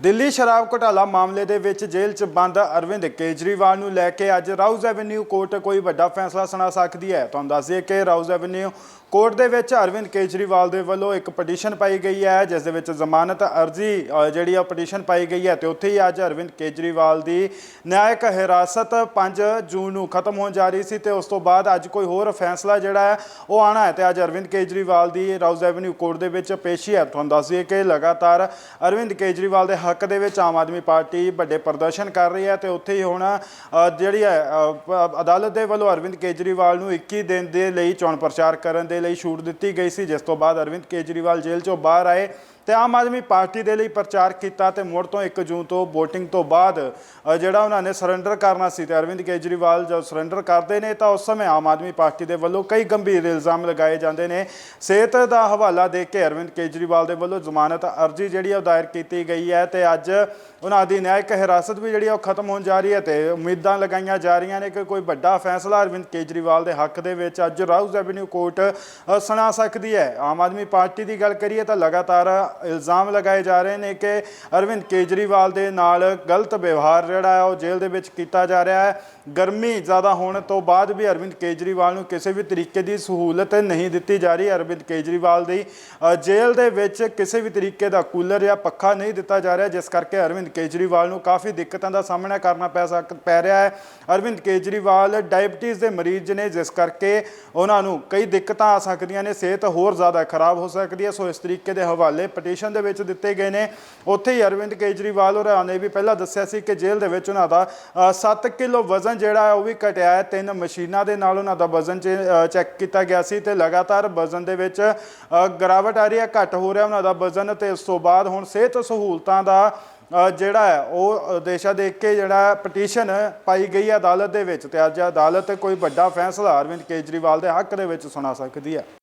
ਦਿੱਲੀ ਸ਼ਰਾਬ ਘੁਟਾਲਾ ਮਾਮਲੇ ਦੇ ਵਿੱਚ ਜੇਲ੍ਹ 'ਚ ਬੰਦ ਅਰਵਿੰਦ ਕੇਜਰੀਵਾਲ ਨੂੰ ਲੈ ਕੇ ਅੱਜ ਰਾਉਜ਼ ਐਵਨਿਊ ਕੋਰਟ ਕੋਈ ਵੱਡਾ ਫੈਸਲਾ ਸੁਣਾ ਸਕਦੀ ਹੈ। ਤੁਹਾਨੂੰ ਦੱਸ ਦਈਏ ਕਿ ਰਾਉਜ਼ ਐਵਨਿਊ ਕੋਰਟ ਦੇ ਵਿੱਚ ਅਰਵਿੰਦ ਕੇਜਰੀਵਾਲ ਦੇ ਵੱਲੋਂ ਇੱਕ ਪਟੀਸ਼ਨ ਪਾਈ ਗਈ ਹੈ, ਜਿਸ ਦੇ ਵਿੱਚ ਜ਼ਮਾਨਤ ਅਰਜ਼ੀ ਜਿਹੜੀ ਆ ਪਟੀਸ਼ਨ ਪਾਈ ਗਈ ਹੈ ਤੇ ਉੱਥੇ ਹੀ ਅੱਜ ਅਰਵਿੰਦ ਕੇਜਰੀਵਾਲ ਦੀ ਨਿਆਇਕ ਹਿਰਾਸਤ 5 ਜੂਨ ਨੂੰ ਖਤਮ ਹੋਣ ਜਾ ਰਹੀ ਸੀ ਤੇ ਉਸ ਤੋਂ ਬਾਅਦ ਅੱਜ ਕੋਈ ਹੋਰ ਫੈਸਲਾ ਜਿਹੜਾ ਹੈ ਉਹ ਆਣਾ ਹੈ ਤੇ ਅੱਜ ਅਰਵਿੰਦ ਕੇਜਰੀਵਾਲ ਦੀ ਰਾਉਜ਼ ਐਵਨਿਊ ਕੋਰਟ ਦੇ ਵਿੱਚ ਪੇਸ਼ੀ ਹੈ। ਤੁਹਾਨੂੰ ਦੱਸ ਦਈਏ ਕਿ ਲਗਾਤਾਰ ਅਰਵਿੰਦ ਕੇਜਰੀਵਾਲ ਦੇ ਹੱਕ ਦੇ ਵਿੱਚ ਆਮ ਆਦਮੀ ਪਾਰਟੀ ਵੱਡੇ ਪ੍ਰਦਰਸ਼ਨ ਕਰ ਰਹੀ ਹੈ ਤੇ ਉੱਥੇ ਹੀ ਹੁਣ ਜਿਹੜੀ ਹੈ ਅਦਾਲਤ ਦੇ ਵੱਲੋਂ ਅਰਵਿੰਦ ਕੇਜਰੀਵਾਲ ਨੂੰ 21 ਦਿਨ ਦੇ ਲਈ ਚੋਣ ਪ੍ਰਚਾਰ ਕਰਨ ਦੇ ਲਈ ਛੂਟ ਦਿੱਤੀ ਗਈ ਸੀ, ਜਿਸ ਤੋਂ ਬਾਅਦ ਅਰਵਿੰਦ ਕੇਜਰੀਵਾਲ ਜੇਲ੍ਹ ਚੋਂ ਬਾਹਰ ਆਏ। ਤੇ ਆਮ ਆਦਮੀ ਪਾਰਟੀ ਦੇ ਲਈ ਪ੍ਰਚਾਰ ਕੀਤਾ ਤੇ ਮੁੜ ਤੋਂ 1 ਜੂਨ ਤੋਂ VOTING ਤੋਂ ਬਾਅਦ ਜਿਹੜਾ ਉਹਨਾਂ ਨੇ ਸਰੈਂਡਰ ਕਰਨਾ ਸੀ ਤੇ ਅਰਵਿੰਦ ਕੇਜਰੀਵਾਲ ਜਦ ਸਰੈਂਡਰ ਕਰਦੇ ਨੇ ਤਾਂ ਉਸ ਸਮੇਂ ਆਮ ਆਦਮੀ ਪਾਰਟੀ ਦੇ ਵੱਲੋਂ ਕਈ ਗੰਭੀਰ ਇਲਜ਼ਾਮ ਲਗਾਏ ਜਾਂਦੇ ਨੇ। ਸਿਹਤ ਦਾ ਹਵਾਲਾ ਦੇ ਕੇ ਅਰਵਿੰਦ ਕੇਜਰੀਵਾਲ ਦੇ ਵੱਲੋਂ ਜ਼ਮਾਨਤ ਅਰਜ਼ੀ ਜਿਹੜੀ ਉਹ ਦਾਇਰ ਕੀਤੀ ਗਈ ਹੈ ਤੇ ਅੱਜ ਉਹਨਾਂ ਦੀ ਨਿਆਇਕ ਹਿਰਾਸਤ ਵੀ ਜਿਹੜੀ ਆ ਉਹ ਖਤਮ ਹੋਣ ਜਾ ਰਹੀ ਹੈ ਤੇ ਉਮੀਦਾਂ ਲਗਾਈਆਂ ਜਾ ਰਹੀਆਂ ਨੇ ਕਿ ਕੋਈ ਵੱਡਾ ਫੈਸਲਾ ਅਰਵਿੰਦ ਕੇਜਰੀਵਾਲ ਦੇ ਹੱਕ ਦੇ ਵਿੱਚ ਅੱਜ ਰਾਉਜ਼ ਐਵਨਿਊ ਕੋਰਟ ਸੁਣਾ ਸਕਦੀ ਹੈ। ਆਮ ਆਦਮੀ ਪਾਰਟੀ ਦੀ ਗੱਲ ਕਰੀਏ ਤਾਂ ਲਗਾਤਾਰ ਇਲਜ਼ਾਮ ਲਗਾਏ ਜਾ ਰਹੇ ਨੇ ਕਿ ਅਰਵਿੰਦ ਕੇਜਰੀਵਾਲ ਦੇ ਨਾਲ ਗਲਤ ਵਿਵਹਾਰ ਜਿਹੜਾ ਹੈ, ਉਹ ਜੇਲ੍ਹ ਦੇ ਵਿੱਚ ਕੀਤਾ ਜਾ ਰਿਹਾ ਹੈ। ਗਰਮੀ ਜ਼ਿਆਦਾ ਹੋਣ ਤੋਂ ਬਾਅਦ ਵੀ ਅਰਵਿੰਦ ਕੇਜਰੀਵਾਲ ਨੂੰ ਕਿਸੇ ਵੀ ਤਰੀਕੇ ਦੀ ਸਹੂਲਤ ਨਹੀਂ ਦਿੱਤੀ ਜਾ ਰਹੀ। ਅਰਵਿੰਦ ਕੇਜਰੀਵਾਲ ਦੀ ਜੇਲ੍ਹ ਦੇ ਵਿੱਚ ਕਿਸੇ ਵੀ ਤਰੀਕੇ ਦਾ ਕੂਲਰ ਜਾਂ ਪੱਖਾ ਨਹੀਂ ਦਿੱਤਾ ਜਾ ਰਿਹਾ, ਜਿਸ ਕਰਕੇ ਅਰਵਿੰਦ ਕੇਜਰੀਵਾਲ ਨੂੰ ਕਾਫੀ ਦਿੱਕਤਾਂ ਦਾ ਸਾਹਮਣਾ ਕਰਨਾ ਪੈ ਸਕ, ਪੈ ਰਿਹਾ ਹੈ। ਅਰਵਿੰਦ ਕੇਜਰੀਵਾਲ ਡਾਇਬਟੀਜ਼ ਦੇ ਮਰੀਜ਼ ਨੇ, ਜਿਸ ਕਰਕੇ ਉਹਨਾਂ ਨੂੰ ਕਈ ਦਿੱਕਤਾਂ ਆ ਸਕਦੀਆਂ ਨੇ, ਸਿਹਤ ਹੋਰ ਜ਼ਿਆਦਾ ਖਰਾਬ ਹੋ ਸਕਦੀ ਹੈ। ਸੋ ਇਸ ਤਰੀਕੇ ਦੇ ਹਵਾਲੇ ਪਟੀਸ਼ਨ ਦੇ ਵਿੱਚ ਦਿੱਤੇ ਗਏ ਨੇ। ਉੱਥੇ ਹੀ ਅਰਵਿੰਦ ਕੇਜਰੀਵਾਲ ਹੋਰਾਂ ਨੇ ਵੀ ਪਹਿਲਾਂ ਦੱਸਿਆ ਸੀ ਕਿ ਜੇਲ੍ਹ ਦੇ ਵਿੱਚ ਉਹਨਾਂ ਦਾ 7 ਕਿਲੋ ਵਜ਼ਨ ਜਿਹੜਾ ਹੈ ਉਹ ਵੀ ਘਟਿਆ ਹੈ। ਤਿੰਨ ਮਸ਼ੀਨਾਂ ਦੇ ਨਾਲ ਉਹਨਾਂ ਦਾ ਵਜ਼ਨ ਚੈੱਕ ਕੀਤਾ ਗਿਆ ਸੀ ਤੇ ਲਗਾਤਾਰ ਵਜ਼ਨ ਦੇ ਵਿੱਚ ਅ, ਗਿਰਾਵਟ ਆ ਰਹੀ ਹੈ ਘੱਟ ਹੋ ਰਿਹਾ ਉਹਨਾਂ ਦਾ ਵਜ਼ਨ ਤੇ ਉਸ ਤੋਂ ਬਾਅਦ ਹੁਣ ਸਿਹਤ ਸਹੂਲਤਾਂ ਦਾ ਜਿਹੜਾ ਹੈ ਉਹ ਦੇਸ਼ਾ ਦੇਖ ਕੇ ਜਿਹੜਾ ਪਟੀਸ਼ਨ ਪਾਈ ਗਈ ਹੈ ਅਦਾਲਤ ਦੇ ਵਿੱਚ ਤੇ ਅੱਜ ਅਦਾਲਤ ਕੋਈ ਵੱਡਾ ਫੈਸਲਾ ਅਰਵਿੰਦ ਕੇਜਰੀਵਾਲ ਦੇ ਹੱਕ ਦੇ ਵਿੱਚ ਸੁਣਾ ਸਕਦੀ ਹੈ।